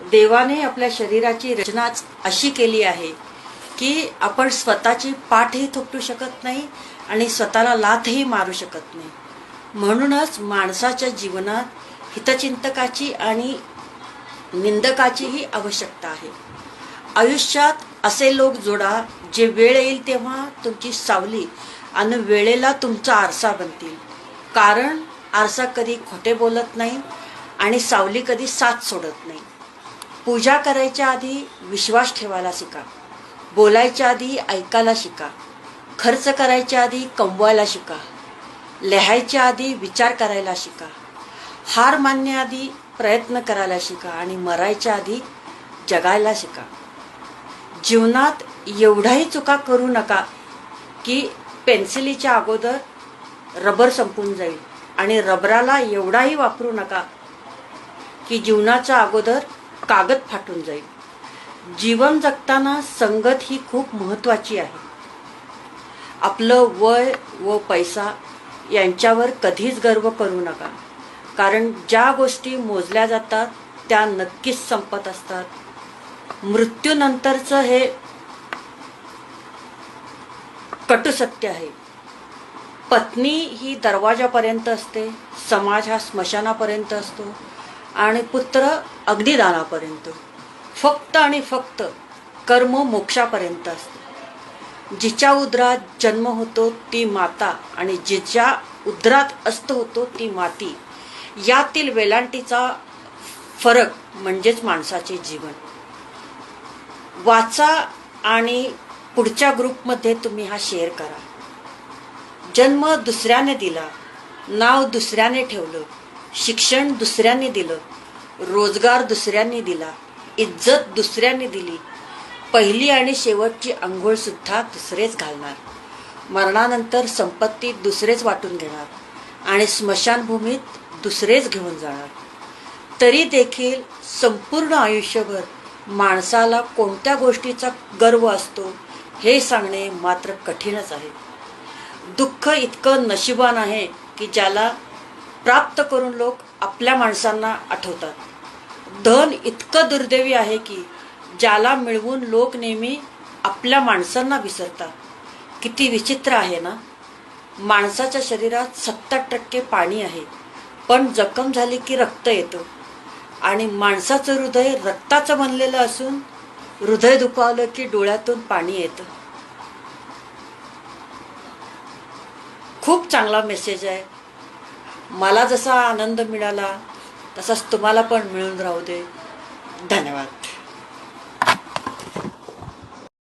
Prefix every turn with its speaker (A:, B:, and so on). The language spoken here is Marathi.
A: देवाने आपल्या शरीराची रचनाच अशी केली आहे की आपण स्वतःची पाठही थोपटू शकत नाही आणि स्वतःला लाथही मारू शकत नाही. म्हणूनच माणसाच्या जीवनात हितचिंतकाची आणि निंदकाचीही आवश्यकता आहे. आयुष्यात असे लोक जोडा जे वेळ येईल तेव्हा तुमची सावली आणि वेळेला तुमचा आरसा बनतील. कारण आरसा कधी खोटे बोलत नाही आणि सावली कधी साथ सोडत नाही. पूजा करायच्या आधी विश्वास ठेवायला शिका. बोलायच्या आधी ऐकायला शिका. खर्च करायच्या आधी कमवायला शिका. लिहायच्या आधी विचार करायला शिका. हार मानण्याआधी प्रयत्न करायला शिका आणि मरायच्या आधी जगायला शिका. जीवनात एवढ्याही चुका करू नका की पेन्सिलीच्या अगोदर रबर संपून जाईल आणि रबराला एवढाही वापरू नका की जीवनाच्या अगोदर कागद फाटून जाईल. जीवन जगताना संगत ही खूप महत्वाची आहे. आपलं वय व पैसा यांच्यावर कधीच गर्व करू नका. कारण ज्या गोष्टी मोजल्या जातात त्या नक्कीच संपत असतात. मृत्यूनंतरचं हे कटुसत्य आहे. पत्नी ही दरवाजापर्यंत असते समाज हा स्मशानापर्यंत असतो. आणि पुत्र अगदी दानापर्यंत फक्त आणि फक्त कर्म मोक्षापर्यंत असते. जिच्या उदरात जन्म होतो ती माता. आणि जिच्या उदरात अस्त होतो ती माती. यातील वेलांटीचा फरक म्हणजेच माणसाचे जीवन. वाचा आणि पुढच्या ग्रुपमध्ये तुम्ही हा शेअर करा. जन्म दुसऱ्याने दिला नाव दुसऱ्याने ठेवलं शिक्षण दुसऱ्यांनी दिलं रोजगार दुसऱ्यांनी दिला इज्जत दुसऱ्यांनी दिली पहिली आणि शेवटची आंघोळ सुद्धा दुसरेच घालणार. मरणानंतर संपत्ती दुसरेच वाटून घेणार आणि स्मशानभूमीत दुसरेच घेऊन जाणार. तरी देखील संपूर्ण आयुष्यभर माणसाला कोणत्या गोष्टीचा गर्व असतो हे सांगणे मात्र कठीणच आहे. दुःख इतकं नशिबान आहे की ज्याला प्राप्त करून लोक आपल्या माणसांना आठवतात. धन इतकं दुर्दैवी आहे की ज्याला मिळवून लोक नेहमी आपल्या माणसांना विसरतात. किती विचित्र आहे ना? माणसाच्या शरीरात सत्तर टक्के पाणी आहे पण जखम झाली की रक्त येतं. आणि माणसाचं हृदय रक्ताचं बनलेलं असून हृदय दुखावलं की डोळ्यातून पाणी येतं. खूप चांगला मेसेज आहे. मला जसा आनंद मिळाला तसाच तुम्हाला पण मिळून राहू दे. धन्यवाद.